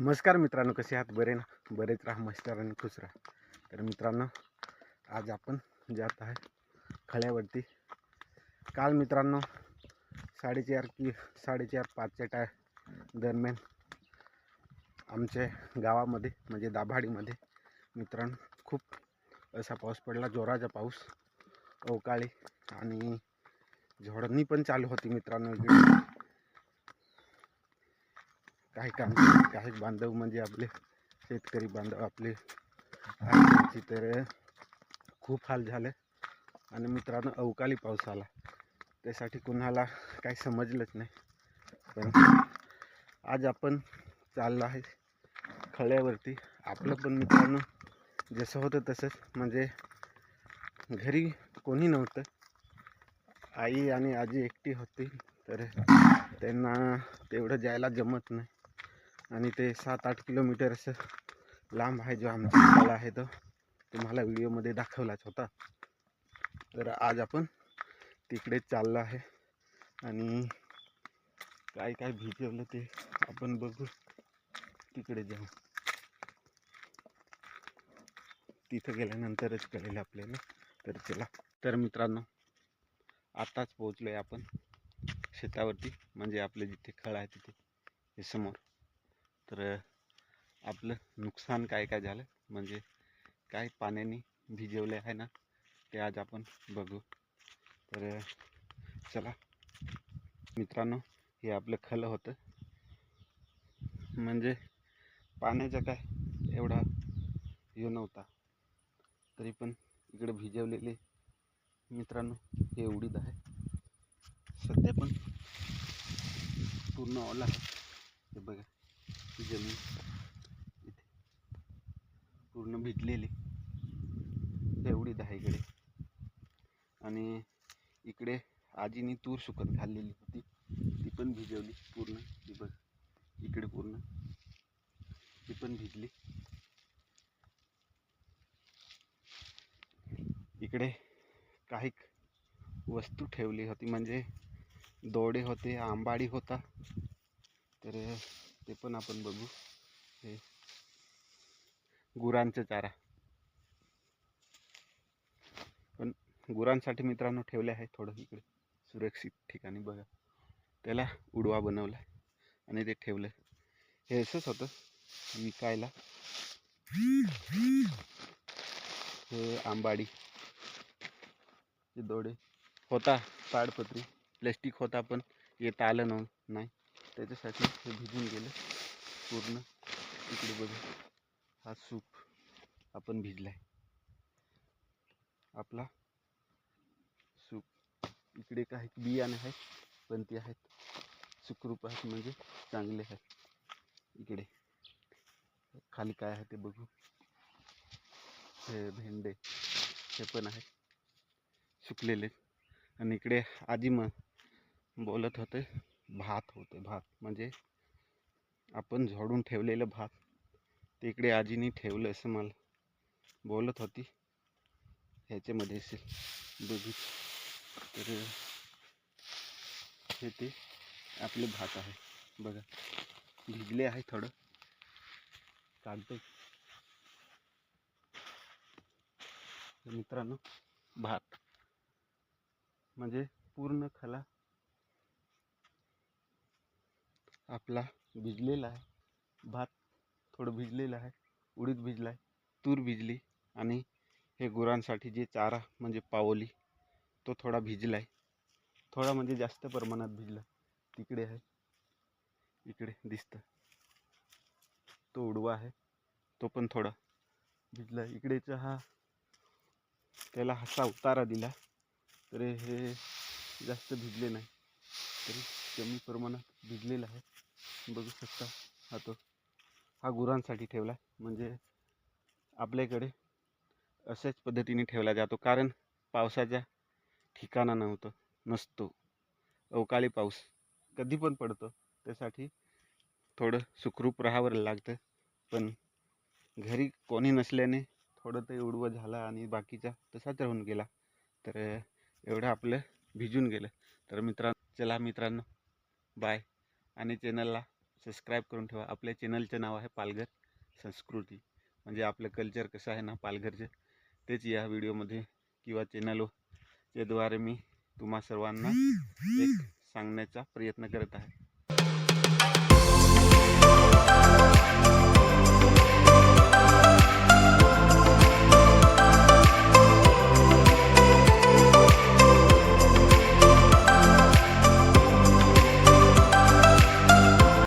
नमस्कार मित्रांनो कसे आहात? बरे ना? बरेच राहा मस्त राहा आणि खुश राहा. तर मित्रांनो आज आपण जात आहे खळ्यावरती. काल मित्रांनो साडेचार की साडेचार पाचच्या टाय दरम्यान आमच्या गावामध्ये म्हणजे दाभाडीमध्ये मित्रांनो खूप असा पाऊस पडला जोराचा पाऊस अवकाळी आणि झोडणी पण चालू होती मित्रांनो. काही काम काही बांधव म्हणजे आपले शेतकरी बांधव आपले त्यांची तर खूप हाल झाले. आणि मित्रांनो अवकाळी पाऊस आला. त्यासाठी कुणाला काही समजलंच नाही. पण आज आपण चाललो आहे खळ्यावरती. आपलं पण मित्रांनो जसं होतं तसंच. म्हणजे घरी कोणी नव्हतं. आई आणि आजी एकटी होती. तर त्यांना तेवढं जायला जमत नाही. आणि ते सात आठ किलोमीटर असं लांब आहे जो आमचा शाळा आहे तो. तुम्हाला व्हिडिओमध्ये दाखवलाच होता. तर आज आपण तिकडे चाललो आहे. आणि काय काय भिजवलं ते आपण बघू. तिकडे जाऊ. तिथं गेल्यानंतरच कळेल आपल्याला. तर चला. तर मित्रांनो आत्ताच पोहोचलो आहे आपण शेतावरती. म्हणजे आपले जिथे खळ आहे तिथे हे समोर. तर आपलं नुकसान काय काय झालं? म्हणजे काय पाण्याने भिजवले आहे ना ते आज आपण बघू. तर चला. मित्रांनो हे आपलं खलं होतं. म्हणजे पाण्याचा काय एवढा हे नव्हता. तरी पण इकडे भिजवलेले मित्रांनो हे उडीद आहे. सध्या पण पूर्ण ओला आहे. हे बघा. जमीन इथे पूर्ण भिजलेली. एवढी दहा इकडे आणि इकडे आजीनी तूर सुकत घाललेली होती. ती पण भिजवली पूर्ण ती बघ इकडे पूर्ण. ती पण भिजली. इकडे काही वस्तू ठेवली होती. म्हणजे दोडे होते आंबाडी होता. तर ते पण आपण बघू. हे. गुरांचा चारा. पण गुरांसाठी मित्रांनो ठेवले आहे थोडं इकडे. सुरक्षित ठिकाणी बघा. त्याला उडवा बनवला आणि ते ठेवलं हे असंच होतं. विकायला. हे आंबाडी. हे दोडे. होता. ताडपत्री. प्लॅस्टिक होता पण येता आलं नव नाही. त्याच्यासाठी हे भिजून गेलं पूर्ण. इकडे बघा हा सूप आपण भिजलाय. आपला सूप. इकडे काही बियाणे आहेत पण ते आहेत सुखरूप आहेत म्हणजे चांगले आहेत. इकडे. खाली काय आहे ते बघू. हे भेंडे हे पण आहेत. सुकलेले. आणि इकडे आजी मग बोलत होते. भात होते भात. म्हणजे आपण झोडून ठेवलेलं भात. तिकडे आजीने ठेवलं असं मला बोलत होती. ह्याच्यामध्ये असेल. बघू. तर हे ते आपले भात आहे. बघा. भिजले आहे थोडं. काढतो मित्रांनो भात. म्हणजे पूर्ण खला आपला भिजलेला आहे. भात थोडं भिजलेलं आहे. उडीद भिजला आहे तूर भिजली आणि हे गुरांसाठी जे चारा म्हणजे पावली तो थोडा भिजला आहे थोडा म्हणजे जास्त प्रमाणात भिजला. तिकडे आहे. इकडे दिसतं. तो उडवा आहे. तो पण थोडा भिजला. इकडेचा हा त्याला हसा उतारा दिला. तर हे जास्त भिजले नाही. तरी कमी प्रमाणात भिजलेला आहे. बघू शकता हा तो हा गुरांसाठी ठेवला म्हणजे आपल्याकडे अशाच पद्धतीने ठेवला जातो. कारण पावसाच्या ठिकाणा नव्हतं नसतो. अवकाळी पाऊस कधी पण पडतो त्यासाठी थोडं सुखरूप राहावं लागतं. पण घरी कोणी नसल्याने थोडं ते उडवं झालं आणि बाकीचा तसाच राहून गेला. तर एवढं आपलं भिजून गेलं. तर मित्रां चला मित्रांनो बाय. आणि चॅनलला सबस्क्राईब करून ठेवा. आपल्या चॅनलचं नाव आहे पालघर संस्कृती. म्हणजे आपलं कल्चर कसं आहे ना पालघरचं तेच या व्हिडिओमध्ये किंवा चॅनलच्या द्वारे मी तुम्हा सर्वांना एक सांगण्याचा प्रयत्न करत आहे.